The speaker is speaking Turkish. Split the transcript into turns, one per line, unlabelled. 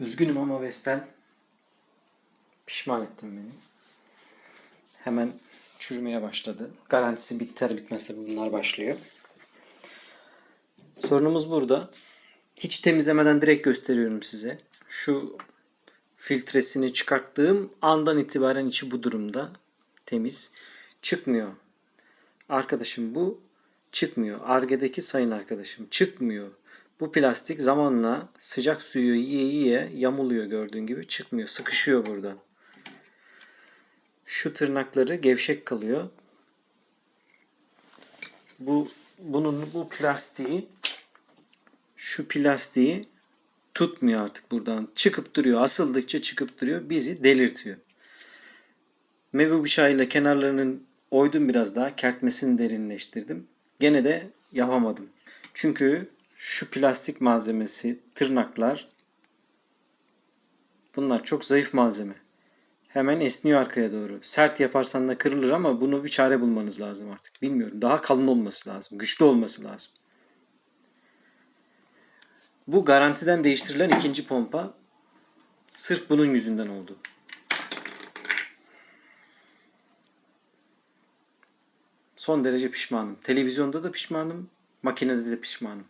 Üzgünüm ama Vestel pişman ettin beni. Hemen çürümeye başladı. Garantisi biter bitmez tabii bunlar başlıyor. Sorunumuz burada. Hiç temizlemeden direkt gösteriyorum size. Şu filtresini çıkarttığım andan itibaren içi bu durumda. Temiz. Çıkmıyor. Arkadaşım bu çıkmıyor. Arge'deki sayın arkadaşım çıkmıyor. Bu plastik zamanla sıcak suyu yiye yiye yamuluyor gördüğün gibi çıkmıyor. Sıkışıyor burada. Şu tırnakları gevşek kalıyor. Bu bunun bu plastiği şu plastiği tutmuyor artık buradan. Çıkıp duruyor. Asıldıkça çıkıp duruyor. Bizi delirtiyor. Mevu bıçağıyla kenarlarının oydum biraz daha. Kertmesini derinleştirdim. Gene de yapamadım. Çünkü şu plastik malzemesi, tırnaklar bunlar çok zayıf malzeme. Hemen esniyor arkaya doğru. Sert yaparsan da kırılır ama bunu bir çare bulmanız lazım artık. Bilmiyorum. Daha kalın olması lazım. Güçlü olması lazım. Bu garantiden değiştirilen ikinci pompa sırf bunun yüzünden oldu. Son derece pişmanım. Televizyonda da pişmanım, makinede de pişmanım.